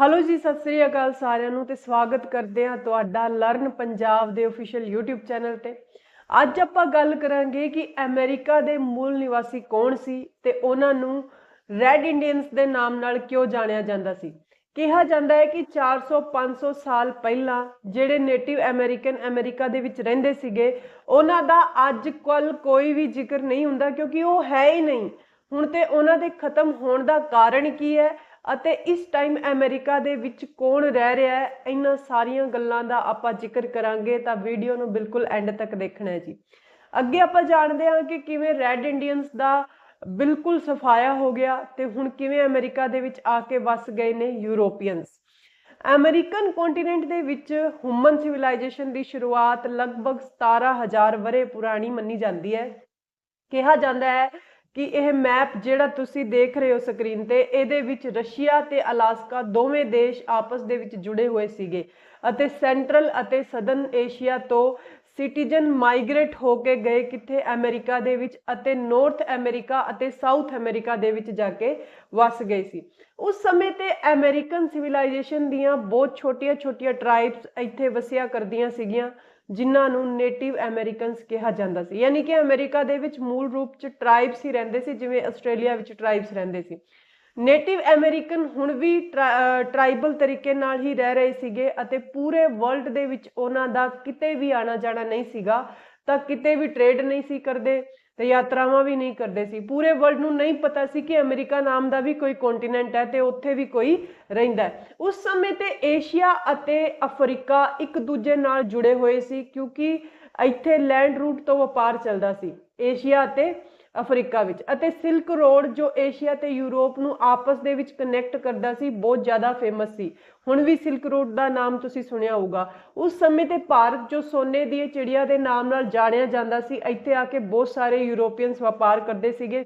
Hello ਜੀ, ਸਤਿ ਸ੍ਰੀ ਅਕਾਲ ਸਾਰਿਆਂ ਨੂੰ ਤੇ ਸਵਾਗਤ ਕਰਦੇ ਹਾਂ ਤੁਹਾਡਾ ਲਰਨ ਪੰਜਾਬ ਦੇ ਅਫੀਸ਼ੀਅਲ YouTube ਚੈਨਲ ਤੇ। ਅੱਜ ਆਪਾਂ ਗੱਲ ਕਰਾਂਗੇ ਕਿ ਅਮਰੀਕਾ ਦੇ ਮੂਲ ਨਿਵਾਸੀ ਕੌਣ ਸੀ ਤੇ ਉਹਨਾਂ ਨੂੰ ਰੈੱਡ ਇੰਡੀਅਨਸ ਦੇ ਨਾਮ ਨਾਲ ਕਿਉਂ ਜਾਣਿਆ ਜਾਂਦਾ ਸੀ। ਕਿਹਾ ਜਾਂਦਾ ਹੈ ਕਿ 400-500 ਸਾਲ ਪਹਿਲਾਂ ਜਿਹੜੇ ਨੇਟਿਵ ਅਮਰੀਕਨ ਅਮਰੀਕਾ ਦੇ ਵਿੱਚ ਰਹਿੰਦੇ ਸੀਗੇ, ਉਹਨਾਂ ਦਾ ਅੱਜ ਕੱਲ ਕੋਈ ਵੀ ਜ਼ਿਕਰ ਨਹੀਂ ਹੁੰਦਾ ਕਿਉਂਕਿ ਉਹ ਹੈ ਹੀ ਨਹੀਂ। ਹੁਣ ਤੇ ਉਹਨਾਂ ਦੇ ਖਤਮ ਹੋਣ ਦਾ ਕਾਰਨ ਕੀ ਹੈ? ਅਤੇ ਇਸ ਟਾਈਮ ਅਮਰੀਕਾ ਦੇ ਵਿੱਚ ਕੌਣ ਰਹਿ ਰਿਹਾ ਹੈ, ਇਹਨਾਂ ਸਾਰੀਆਂ ਗੱਲਾਂ ਦਾ ਆਪਾਂ ਜ਼ਿਕਰ ਕਰਾਂਗੇ ਤਾਂ ਵੀਡੀਓ ਨੂੰ ਬਿਲਕੁਲ ਐਂਡ ਤੱਕ ਦੇਖਣਾ ਹੈ ਜੀ। ਅੱਗੇ ਆਪਾਂ ਜਾਣਦੇ ਹਾਂ ਕਿ ਕਿਵੇਂ ਰੈੱਡ ਇੰਡੀਅਨਸ ਦਾ ਬਿਲਕੁਲ ਸਫਾਇਆ ਹੋ ਗਿਆ ਤੇ ਹੁਣ ਕਿਵੇਂ ਅਮਰੀਕਾ ਦੇ ਵਿੱਚ ਆ ਕੇ ਵਸ ਗਏ ਨੇ ਯੂਰੋਪੀਅਨਸ ਅਮਰੀਕਨ ਕੰਟੀਨੈਂਟ ਦੇ ਵਿੱਚ ਹਿਊਮਨ ਸਿਵਲਾਈਜੇਸ਼ਨ ਦੀ ਸ਼ੁਰੂਆਤ ਲਗਭਗ 17000 ਵਰੇ ਪੁਰਾਣੀ ਮੰਨੀ ਜਾਂਦੀ ਹੈ। ਕਿਹਾ ਜਾਂਦਾ ਹੈ ਕਿ ਇਹ ਮੈਪ ਜਿਹੜਾ ਤੁਸੀਂ ਦੇਖ ਰਹੇ ਹੋ ਸਕਰੀਨ ਤੇ, ਇਹਦੇ ਵਿੱਚ ਰਸ਼ੀਆ ਤੇ ਅਲਾਸਕਾ ਦੋਵੇਂ ਦੇਸ਼ ਆਪਸ ਦੇ ਵਿੱਚ ਜੁੜੇ ਹੋਏ ਸੀਗੇ ਅਤੇ ਸੈਂਟਰਲ ਅਤੇ ਸਦਰਨ ਏਸ਼ੀਆ ਤੋਂ ਸਿਟੀਜ਼ਨ ਮਾਈਗ੍ਰੇਟ ਹੋ ਕੇ ਗਏ ਕਿੱਥੇ? ਅਮਰੀਕਾ ਦੇ ਵਿੱਚ ਅਤੇ ਨਾਰਥ ਅਮਰੀਕਾ ਅਤੇ ਸਾਊਥ ਅਮਰੀਕਾ ਦੇ ਵਿੱਚ ਜਾ ਕੇ ਵਸ ਗਏ ਸੀ। ਉਸ ਸਮੇਂ ਤੇ ਅਮਰੀਕਨ ਸਿਵਲਾਈਜੇਸ਼ਨ ਦੀਆਂ ਬਹੁਤ ਛੋਟੀਆਂ-ਛੋਟੀਆਂ ਟ੍ਰਾਈਬਸ ਇੱਥੇ ਵਸਿਆ ਕਰਦੀਆਂ ਸੀਗੀਆਂ। ਜਿਨ੍ਹਾਂ ਨੂੰ ਨੇਟਿਵ ਅਮਰੀਕਨਸ ਕਿਹਾ ਜਾਂਦਾ ਸੀ। ਯਾਨੀ ਕਿ ਅਮਰੀਕਾ ਦੇ ਵਿੱਚ ਮੂਲ ਰੂਪ ਚ ਟ੍ਰਾਈਬਸ ਹੀ ਰਹਿੰਦੇ ਸੀ, ਜਿਵੇਂ ਆਸਟ੍ਰੇਲੀਆ ਵਿੱਚ ਟ੍ਰਾਈਬਸ ਰਹਿੰਦੇ ਸੀ। ਨੇਟਿਵ ਅਮਰੀਕਨ ਹੁਣ ਵੀ ਟ੍ਰਾਈਬਲ ਤਰੀਕੇ ਨਾਲ ਹੀ ਰਹਿ ਰਹੇ ਸੀਗੇ ਅਤੇ ਪੂਰੇ ਵਰਲਡ ਦੇ ਵਿੱਚ ਉਹਨਾਂ ਦਾ ਕਿਤੇ ਵੀ ਆਣਾ ਜਾਣਾ ਨਹੀਂ ਸੀਗਾ, ਤਾਂ ਕਿਤੇ ਵੀ ਟ੍ਰੇਡ ਨਹੀਂ ਸੀ ਕਰਦੇ। ਤੇ ਯਾਤਰਾਵਾਂ ਵੀ ਨਹੀਂ ਕਰਦੇ ਸੀ। ਪੂਰੇ ਵਰਲਡ ਨੂੰ ਨਹੀਂ ਪਤਾ ਸੀ ਕਿ ਅਮਰੀਕਾ ਨਾਮ ਦਾ ਵੀ ਕੋਈ ਕੰਟੀਨੈਂਟ ਹੈ ਤੇ ਉੱਥੇ ਵੀ ਕੋਈ ਰਹਿੰਦਾ ਹੈ। ਉਸ ਸਮੇਂ ਤੇ ਏਸ਼ੀਆ ਅਤੇ ਅਫਰੀਕਾ ਇੱਕ ਦੂਜੇ ਨਾਲ ਜੁੜੇ ਹੋਏ ਸੀ ਕਿਉਂਕਿ ਇੱਥੇ ਲੈਂਡ ਰੂਟ ਤੋਂ ਵਪਾਰ ਚੱਲਦਾ ਸੀ। ਏਸ਼ੀਆ ਅਤੇ ਅਫਰੀਕਾ ਵਿੱਚ। ਅਤੇ ਸਿਲਕ ਰੋਡ ਜੋ ਏਸ਼ੀਆ ਤੇ ਯੂਰਪ ਨੂੰ ਆਪਸ ਦੇ ਵਿੱਚ ਕਨੈਕਟ ਕਰਦਾ ਸੀ, ਬਹੁਤ ਜ਼ਿਆਦਾ ਫੇਮਸ ਸੀ। ਹੁਣ ਵੀ ਸਿਲਕ ਰੋਡ ਦਾ ਨਾਮ ਤੁਸੀਂ ਸੁਣਿਆ ਹੋਊਗਾ। ਉਸ ਸਮੇਂ ਤੇ ਭਾਰਤ ਜੋ ਸੋਨੇ ਦੀ ਚਿੜੀਆ ਦੇ ਨਾਮ ਨਾਲ ਜਾਣਿਆ ਜਾਂਦਾ ਸੀ, ਇੱਥੇ ਆ ਕੇ ਬਹੁਤ ਸਾਰੇ ਯੂਰੋਪੀਅਨਸ ਵਪਾਰ ਕਰਦੇ ਸੀਗੇ।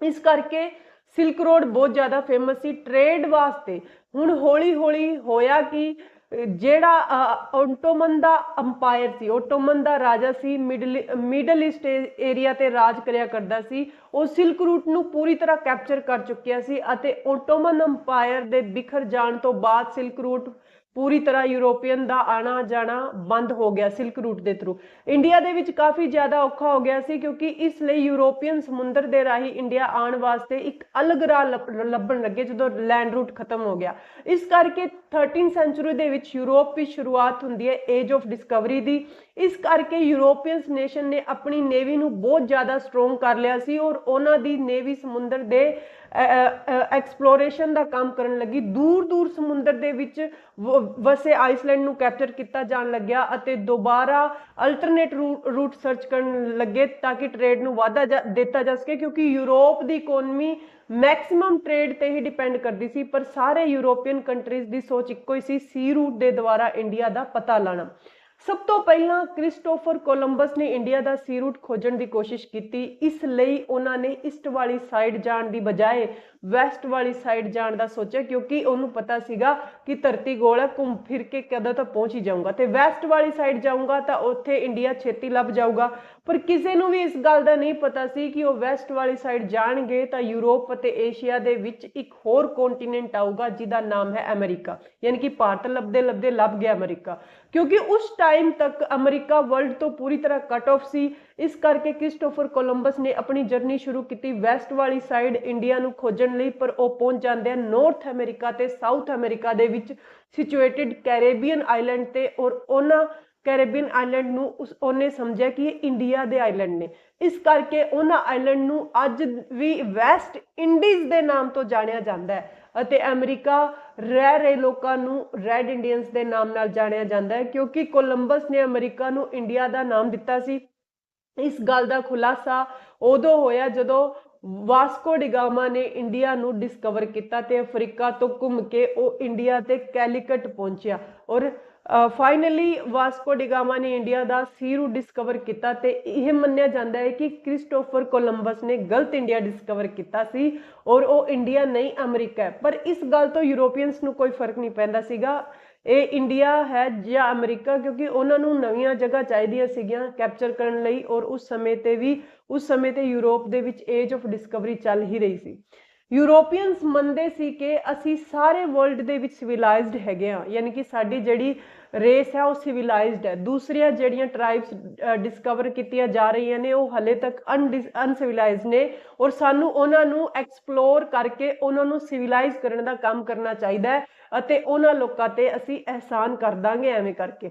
ਇਸ ਕਰਕੇ ਸਿਲਕ ਰੋਡ ਬਹੁਤ ਜ਼ਿਆਦਾ ਫੇਮਸ ਸੀ ਟ੍ਰੇਡ ਵਾਸਤੇ। ਹੁਣ ਹੌਲੀ ਹੌਲੀ ਹੋਇਆ ਕਿ ਜਿਹੜਾ ਓਟੋਮਨ ਦਾ ਅੰਪਾਇਰ ਸੀ, ਓਟੋਮਨ ਦਾ ਰਾਜਾ ਸੀ, ਮਿਡਲ ਮਿਡਲ ਈਸਟ ਏਰੀਆ ਤੇ ਰਾਜ ਕਰਿਆ ਕਰਦਾ ਸੀ, ਉਹ ਸਿਲਕ ਰੂਟ ਨੂੰ ਪੂਰੀ ਤਰ੍ਹਾਂ ਕੈਪਚਰ ਕਰ ਚੁੱਕਿਆ ਸੀ ਅਤੇ ਓਟੋਮਨ ਅੰਪਾਇਰ ਦੇ ਬਿਖਰ ਜਾਣ ਤੋਂ ਬਾਅਦ ਸਿਲਕ ਰੂਟ ਪੂਰੀ ਤਰ੍ਹਾਂ ਯੂਰੋਪੀਅਨ ਦਾ ਆਣਾ ਜਾਣਾ ਬੰਦ ਹੋ ਗਿਆ ਸਿਲਕ ਰੂਟ ਦੇ ਥਰੂ ਇੰਡੀਆ ਦੇ ਵਿੱਚ ਕਾਫੀ ਜ਼ਿਆਦਾ ਔਖਾ ਹੋ ਗਿਆ ਸੀ ਕਿਉਂਕਿ ਇਸ ਲਈ ਯੂਰੋਪੀਅਨ ਸਮੁੰਦਰ ਦੇ ਰਾਹੀਂ ਇੰਡੀਆ ਆਉਣ ਵਾਸਤੇ ਇੱਕ ਅਲੱਗ ਰਾਹ ਲੱਭਣ ਲੱਗੇ ਜਦੋਂ ਲੈਂਡ ਰੂਟ ਖਤਮ ਹੋ ਗਿਆ। ਇਸ ਕਰਕੇ 13 ਸੈਂਚੁਰੀ ਦੇ ਵਿੱਚ ਯੂਰਪ ਦੀ ਸ਼ੁਰੂਆਤ ਹੁੰਦੀ ਹੈ ਏਜ ਆਫ ਡਿਸਕਵਰੀ ਦੀ। ਇਸ ਕਰਕੇ ਯੂਰੋਪੀਅਨਸ ਨੇਸ਼ਨ ਨੇ ਆਪਣੀ ਨੇਵੀ ਨੂੰ ਬਹੁਤ ਜ਼ਿਆਦਾ ਸਟਰੋਂਗ ਕਰ ਲਿਆ ਸੀ ਔਰ ਉਹਨਾਂ ਦੀ ਨੇਵੀ ਸਮੁੰਦਰ ਦੇ ਐਕਸਪਲੋਰੇਸ਼ਨ ਦਾ ਕੰਮ ਕਰਨ ਲੱਗੀ। ਦੂਰ ਦੂਰ ਸਮੁੰਦਰ ਦੇ ਵਿੱਚ ਵਸੇ ਆਈਸਲੈਂਡ ਨੂੰ ਕੈਪਚਰ ਕੀਤਾ ਜਾਣ ਲੱਗਿਆ ਅਤੇ ਦੁਬਾਰਾ ਅਲਟਰਨੇਟ ਰੂਟ ਸਰਚ ਕਰਨ ਲੱਗੇ ਤਾਂ ਕਿ ਟ੍ਰੇਡ ਨੂੰ ਵਾਧਾ ਦਿੱਤਾ ਜਾ ਸਕੇ, ਕਿਉਂਕਿ ਯੂਰਪ ਦੀ ਇਕਨੋਮੀ ਮੈਕਸਿਮਮ ਟ੍ਰੇਡ ਤੇ ਹੀ ਡਿਪੈਂਡ ਕਰਦੀ ਸੀ, ਪਰ ਸਾਰੇ ਯੂਰੋਪੀਅਨ ਕੰਟਰੀਜ਼ ਦੀ ਸੋਚ ਇੱਕੋ ਹੀ ਸੀ ਸੀ ਰੂਟ ਦੇ ਦੁਆਰਾ ਇੰਡੀਆ ਦਾ ਪਤਾ ਲਾਣਾ। ਸਭ ਤੋਂ ਪਹਿਲਾਂ ਕ੍ਰਿਸਟੋਫਰ ਕੋਲੰਬਸ ਨੇ ਇੰਡੀਆ ਦਾ ਸੀ ਰੂਟ ਖੋਜਣ ਦੀ ਕੋਸ਼ਿਸ਼ ਕੀਤੀ। ਇਸ ਲਈ ਉਹਨਾਂ ਨੇ ਈਸਟ ਵਾਲੀ ਸਾਈਡ ਜਾਣ ਦੀ ਬਜਾਏ ਵੈਸਟ ਵਾਲੀ ਸਾਈਡ ਜਾਣ ਦਾ ਸੋਚਿਆ, ਕਿਉਂਕਿ ਉਹਨੂੰ ਪਤਾ ਸੀਗਾ ਕਿ ਧਰਤੀ ਗੋਲ ਹੈ, ਘੁੰਮ ਫਿਰ ਕੇ ਕਦੋਂ ਤੱਕ ਪਹੁੰਚ ਹੀ ਜਾਊਗਾ। ਤੇ ਵੈਸਟ ਵਾਲੀ ਸਾਈਡ ਜਾਊਗਾ ਤਾਂ ਉੱਥੇ ਇੰਡੀਆ ਛੇਤੀ ਲੱਭ ਜਾਊਗਾ। ਪਰ ਕਿਸੇ ਨੂੰ ਵੀ ਇਸ ਗੱਲ ਦਾ ਨਹੀਂ ਪਤਾ ਸੀ ਕਿ ਉਹ ਵੈਸਟ ਵਾਲੀ ਸਾਈਡ ਜਾਣਗੇ ਤਾਂ ਯੂਰਪ ਅਤੇ ਏਸ਼ੀਆ ਦੇ ਵਿੱਚ ਇੱਕ ਹੋਰ ਕੰਟੀਨੈਂਟ ਆਊਗਾ ਜਿਹਦਾ ਨਾਮ ਹੈ ਅਮਰੀਕਾ, ਯਾਨੀ ਕਿ ਭਾਰਤ ਲੱਭਦੇ ਲੱਭਦੇ ਲੱਭ ਗਿਆ ਅਮਰੀਕਾ। ਕਿਉਂਕਿ ਉਸ ਟਾਈਮ ਤੱਕ ਅਮਰੀਕਾ ਵਰਲਡ ਤੋਂ ਪੂਰੀ ਤਰ੍ਹਾਂ ਕੱਟ ਆਫ ਸੀ, ਇਸ ਕਰਕੇ ਕ੍ਰਿਸਟੋਫਰ ਕੋਲੰਬਸ ਨੇ ਆਪਣੀ ਜਰਨੀ ਸ਼ੁਰੂ ਕੀਤੀ ਵੈਸਟ ਵਾਲੀ ਸਾਈਡ ਇੰਡੀਆ ਨੂੰ ਖੋਜਣ ਲਈ, ਪਰ ਉਹ ਪਹੁੰਚ ਜਾਂਦੇ ਆ ਨਾਰਥ ਅਮਰੀਕਾ ਤੇ ਸਾਊਥ ਅਮਰੀਕਾ ਦੇ ਵਿੱਚ ਸਿਚੁਏਟਿਡ ਕੈਰੇਬੀਅਨ ਆਈਲੈਂਡ ਤੇ ਔਰ ਉਹਨਾਂ ਕੈਰੇਬੀਅਨ ਆਈਲੈਂਡ ਨੂੰ ਉਸ ਉਹਨੇ ਸਮਝਿਆ ਕਿ ਇਹ ਇੰਡੀਆ ਦੇ ਆਈਲੈਂਡ ਨੇ। ਇਸ ਕਰਕੇ ਉਹਨਾਂ ਆਈਲੈਂਡ ਨੂੰ ਅੱਜ ਵੀ ਵੈਸਟ ਇੰਡੀਜ਼ ਦੇ ਨਾਮ ਤੋਂ ਜਾਣਿਆ ਜਾਂਦਾ ਹੈ ਅਤੇ ਅਮਰੀਕਾ ਰਹਿ ਰਹੇ ਲੋਕਾਂ ਨੂੰ ਰੈੱਡ ਇੰਡੀਅਨਸ ਦੇ ਨਾਮ ਨਾਲ ਜਾਣਿਆ ਜਾਂਦਾ ਹੈ ਕਿਉਂਕਿ ਕੋਲੰਬਸ ਨੇ ਅਮਰੀਕਾ ਨੂੰ ਇੰਡੀਆ ਦਾ ਨਾਮ ਦਿੱਤਾ ਸੀ। ਇਸ ਗੱਲ ਦਾ ਖੁਲਾਸਾ ਉਦੋਂ ਹੋਇਆ ਜਦੋਂ ਵਾਸਕੋ ਡਿਗਾਮਾ ਨੇ ਇੰਡੀਆ ਨੂੰ ਡਿਸਕਵਰ ਕੀਤਾ ਤੇ ਅਫਰੀਕਾ ਤੋਂ ਘੁੰਮ ਕੇ ਉਹ ਇੰਡੀਆ ਤੇ ਕੈਲੀਕਟ ਪਹੁੰਚਿਆ ਔਰ ਫਾਈਨਲੀ ਵਾਸਕੋ ਡਿਗਾਮਾ ਨੇ ਇੰਡੀਆ ਦਾ ਸੀ ਰੂਟ ਡਿਸਕਵਰ ਕੀਤਾ ਤੇ ਇਹ ਮੰਨਿਆ ਜਾਂਦਾ ਹੈ ਕਿ ਕ੍ਰਿਸਟੋਫਰ ਕੋਲੰਬਸ ਨੇ ਗਲਤ ਇੰਡੀਆ ਡਿਸਕਵਰ ਕੀਤਾ ਸੀ ਔਰ ਉਹ ਇੰਡੀਆ ਨਹੀਂ ਅਮਰੀਕਾ ਹੈ। ਪਰ ਇਸ ਗੱਲ ਤੋਂ ਯੂਰੋਪੀਅਨਸ ਨੂੰ ਕੋਈ ਫ਼ਰਕ ਨਹੀਂ ਪੈਂਦਾ ਸੀਗਾ। ਇਹ ਇੰਡੀਆ ਹੈ ਜਾਂ ਅਮਰੀਕਾ ਕਿਉਂਕਿ ਉਹਨਾਂ ਨੂੰ ਨਵੀਆਂ ਜਗ੍ਹਾ ਚਾਹੀਦੀਆਂ ਸੀਗੀਆਂ ਕੈਪਚਰ ਕਰਨ ਲਈ ਔਰ ਉਸ ਸਮੇਂ ਤੇ ਵੀ, ਉਸ ਸਮੇਂ ਤੇ ਯੂਰਪ ਦੇ ਵਿੱਚ ਏਜ ਆਫ ਡਿਸਕਵਰੀ ਚੱਲ ਹੀ ਰਹੀ ਸੀ। ਯੂਰੋਪੀਅਨਸ ਮੰਨਦੇ ਸੀ ਕਿ ਅਸੀਂ ਸਾਰੇ ਵਰਲਡ ਦੇ ਵਿੱਚ ਸਿਵਲਾਈਜ਼ਡ ਹੈਗੇ ਆ ਯਾਨੀ ਕਿ ਸਾਡੀ ਜਿਹੜੀ ਰੇਸ ਹੈ ਉਹ ਸਿਵਲਾਈਜ਼ਡ ਹੈ। ਦੂਸਰੀਆਂ ਜਿਹੜੀਆਂ ਟ੍ਰਾਈਬਸ ਡਿਸਕਵਰ ਕੀਤੀਆਂ ਜਾ ਰਹੀਆਂ ਨੇ, ਉਹ ਹਲੇ ਤੱਕ ਅਨਸਿਵਲਾਈਜ਼ਡ ਨੇ ਔਰ ਸਾਨੂੰ ਉਹਨਾਂ ਨੂੰ ਐਕਸਪਲੋਰ ਕਰਕੇ ਉਹਨਾਂ ਨੂੰ ਸਿਵਲਾਈਜ਼ ਕਰਨ ਦਾ ਕੰਮ ਕਰਨਾ ਚਾਹੀਦਾ ਹੈ ਅਤੇ ਉਹਨਾਂ ਲੋਕਾਂ ਤੇ ਅਸੀਂ ਅਹਿਸਾਨ ਕਰ ਦਾਂਗੇ ਐਵੇਂ ਕਰਕੇ।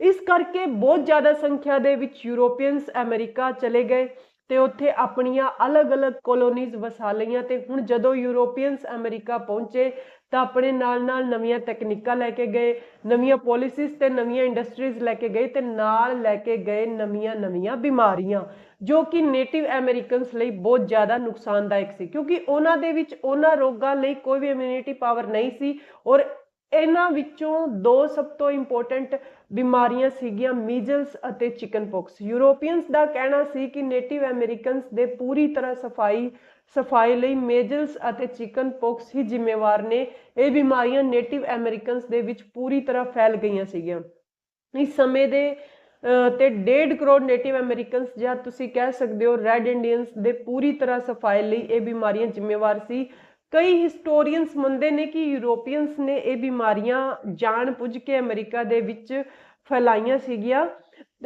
ਇਸ ਕਰਕੇ ਬਹੁਤ ਜ਼ਿਆਦਾ ਸੰਖਿਆ ਦੇ ਵਿੱਚ ਯੂਰੋਪੀਅਨਸ ਅਮਰੀਕਾ ਚਲੇ ਗਏ। ਤੇ ਉੱਥੇ ਆਪਣੀਆਂ ਅਲੱਗ-ਅਲੱਗ ਕਲੋਨੀਜ਼ ਵਸਾ ਲਈਆਂ ਤੇ ਹੁਣ ਜਦੋਂ ਯੂਰੋਪੀਅਨਸ ਅਮਰੀਕਾ ਪਹੁੰਚੇ ਤਾਂ ਆਪਣੇ ਨਾਲ-ਨਾਲ ਨਵੀਆਂ ਤਕਨੀਕਾਂ ਲੈ ਕੇ ਗਏ, ਨਵੀਆਂ ਪਾਲਿਸੀਜ਼ ਤੇ ਨਵੀਆਂ ਇੰਡਸਟਰੀਜ਼ ਲੈ ਕੇ ਗਏ ਤੇ ਨਾਲ ਲੈ ਕੇ ਗਏ ਨਵੀਆਂ-ਨਵੀਆਂ ਬਿਮਾਰੀਆਂ, ਜੋ ਕਿ ਨੇਟਿਵ ਅਮਰੀਕਨਸ ਲਈ ਬਹੁਤ ਜ਼ਿਆਦਾ ਨੁਕਸਾਨਦਾਇਕ ਸੀ, ਕਿਉਂਕਿ ਉਹਨਾਂ ਦੇ ਵਿੱਚ ਉਹਨਾਂ ਰੋਗਾਂ ਲਈ ਕੋਈ ਵੀ ਇਮਿਊਨਿਟੀ ਪਾਵਰ ਨਹੀਂ ਸੀ ਔਰ ਇਹਨਾਂ ਵਿੱਚੋਂ ਦੋ ਸਭ ਤੋਂ ਇੰਪੋਰਟੈਂਟ ਬਿਮਾਰੀਆਂ ਸੀਗੀਆਂ ਮੀਜ਼ਲਸ ਅਤੇ ਚਿਕਨਪੌਕਸ। ਯੂਰੋਪੀਅਨਸ ਦਾ ਕਹਿਣਾ ਸੀ ਕਿ ਨੇਟਿਵ ਅਮਰੀਕਨਸ ਦੇ ਪੂਰੀ ਤਰ੍ਹਾਂ ਸਫ਼ਾਈ ਸਫ਼ਾਈ ਲਈ ਮੇਜਲਸ ਅਤੇ ਚਿਕਨਪੌਕਸ ਹੀ ਜ਼ਿੰਮੇਵਾਰ ਨੇ। ਇਹ ਬਿਮਾਰੀਆਂ ਨੇਟਿਵ ਅਮਰੀਕਨਸ ਦੇ ਵਿੱਚ ਪੂਰੀ ਤਰ੍ਹਾਂ ਫੈਲ ਗਈਆਂ ਸੀਗੀਆਂ। ਇਸ ਸਮੇਂ ਦੇ ਅਹ, ਤੇ 1.5 ਕਰੋੜ ਨੇਟਿਵ ਅਮਰੀਕਨਸ ਜਾਂ ਤੁਸੀਂ ਕਹਿ ਸਕਦੇ ਹੋ ਰੈਡ ਇੰਡੀਅਨਸ ਦੇ ਪੂਰੀ ਤਰ੍ਹਾਂ ਸਫ਼ਾਈ ਲਈ ਇਹ ਬਿਮਾਰੀਆਂ ਜ਼ਿੰਮੇਵਾਰ ਸੀ। ਕਈ ਹਿਸਟੋਰੀਅਨਸ ਮੰਨਦੇ ਨੇ ਕਿ ਯੂਰੋਪੀਅਨਸ ਨੇ ਇਹ ਬਿਮਾਰੀਆਂ ਜਾਣ ਪੁੱਜ ਕੇ ਅਮਰੀਕਾ ਦੇ ਵਿੱਚ ਫੈਲਾਈਆਂ ਸੀਗੀਆਂ।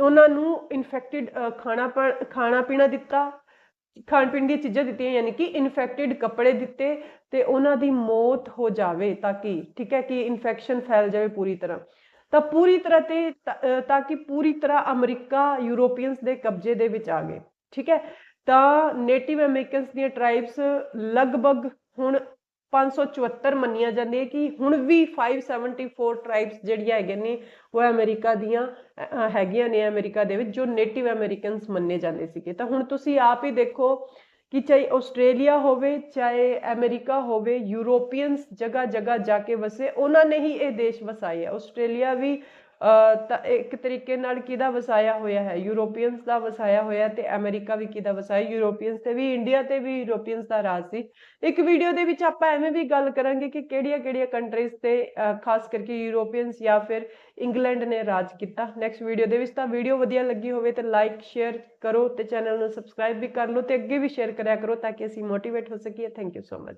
ਉਹਨਾਂ ਨੂੰ ਇਨਫੈਕਟਿਡ ਖਾਣਾ ਪਾ- ਖਾਣਾ ਪੀਣਾ ਦਿੱਤਾ। ਖਾਣ ਪੀਣ ਦੀਆਂ ਚੀਜ਼ਾਂ ਦਿੱਤੀਆਂ, ਯਾਨੀ ਕਿ ਇਨਫੈਕਟਿਡ ਕੱਪੜੇ ਦਿੱਤੇ ਤੇ ਉਹਨਾਂ ਦੀ ਮੌਤ ਹੋ ਜਾਵੇ ਤਾਂ ਕਿ, ਠੀਕ ਹੈ, ਕਿ ਇਨਫੈਕਸ਼ਨ ਫੈਲ ਜਾਵੇ ਪੂਰੀ ਤਰ੍ਹਾਂ। ਤਾਂ ਪੂਰੀ ਤਰ੍ਹਾਂ ਤੇ, ਤਾਂ ਤਾਂ ਕਿ ਪੂਰੀ ਤਰ੍ਹਾਂ ਅਮਰੀਕਾ ਯੂਰੋਪੀਅਨਸ ਦੇ ਕਬਜ਼ੇ ਦੇ ਵਿੱਚ ਆ ਗਏ, ਠੀਕ ਹੈ। ਤਾਂ ਨੇਟਿਵ ਅਮਰੀਕਨਸ ਦੀਆਂ ਟ੍ਰਾਈਬਸ ਲਗਭਗ ਹੁਣ 574 ਮੰਨੀਆਂ ਜਾਂਦੀਆਂ ਕਿ ਹੁਣ ਵੀ 574 ਟ੍ਰਾਈਬਸ ਜਿਹੜੀਆਂ ਹੈਗੇ ਨੇ, ਉਹ ਅਮਰੀਕਾ ਦੀਆਂ ਹੈਗੀਆਂ ਨੇ ਅਮਰੀਕਾ ਦੇ ਵਿੱਚ, ਜੋ ਨੇਟਿਵ ਅਮਰੀਕਨਸ ਮੰਨੇ ਜਾਂਦੇ ਸੀਗੇ। ਤਾਂ ਹੁਣ ਤੁਸੀਂ ਆਪ ਹੀ ਦੇਖੋ ਕਿ ਚਾਹੇ ਆਸਟ੍ਰੇਲੀਆ ਹੋਵੇ, ਚਾਹੇ ਅਮਰੀਕਾ ਹੋਵੇ, ਯੂਰੋਪੀਅਨਸ ਜਗ੍ਹਾ ਜਗ੍ਹਾ ਜਾ ਕੇ ਵਸੇ, ਉਹਨਾਂ ਨੇ ਹੀ ਇਹ ਦੇਸ਼ ਵਸਾਏ ਆ ਆਸਟ੍ਰੇਲੀਆ ਵੀ ਤਾਂ ਇੱਕ ਤਰੀਕੇ ਨਾਲ ਕਿਹਦਾ ਵਸਾਇਆ ਹੋਇਆ ਹੈ? ਯੂਰੋਪੀਅਨਸ ਦਾ ਵਸਾਇਆ ਹੋਇਆ ਤੇ ਅਮਰੀਕਾ ਵੀ ਕਿਹਦਾ ਵਸਾਇਆ? ਯੂਰੋਪੀਅਨਸ ਤੇ ਵੀ, ਇੰਡੀਆ ਤੇ ਵੀ, ਯੂਰੋਪੀਅਨਸ ਦਾ ਰਾਜ ਸੀ। ਇੱਕ ਵੀਡੀਓ ਦੇ ਵਿੱਚ ਆਪਾਂ ਐਵੇਂ ਵੀ ਗੱਲ ਕਰਾਂਗੇ ਕਿ ਕਿਹੜੀਆਂ-ਕਿਹੜੀਆਂ ਕੰਟਰੀਜ਼ ਤੇ ਖਾਸ ਕਰਕੇ ਯੂਰੋਪੀਅਨਸ ਜਾਂ ਫਿਰ ਇੰਗਲੈਂਡ ਨੇ ਰਾਜ ਕੀਤਾ। ਨੈਕਸਟ ਵੀਡੀਓ ਦੇ ਵਿੱਚ ਤਾਂ ਵੀਡੀਓ ਵਧੀਆ ਲੱਗੀ ਹੋਵੇ ਤੇ ਲਾਈਕ ਸ਼ੇਅਰ ਕਰੋ ਤੇ ਚੈਨਲ ਨੂੰ ਸਬਸਕ੍ਰਾਈਬ ਵੀ ਕਰ ਲਓ ਤੇ ਅੱਗੇ ਵੀ ਸ਼ੇਅਰ ਕਰਿਆ ਕਰੋ ਤਾਂ ਕਿ ਅਸੀਂ ਮੋਟੀਵੇਟ ਹੋ ਸਕੀਏ। Thank you so much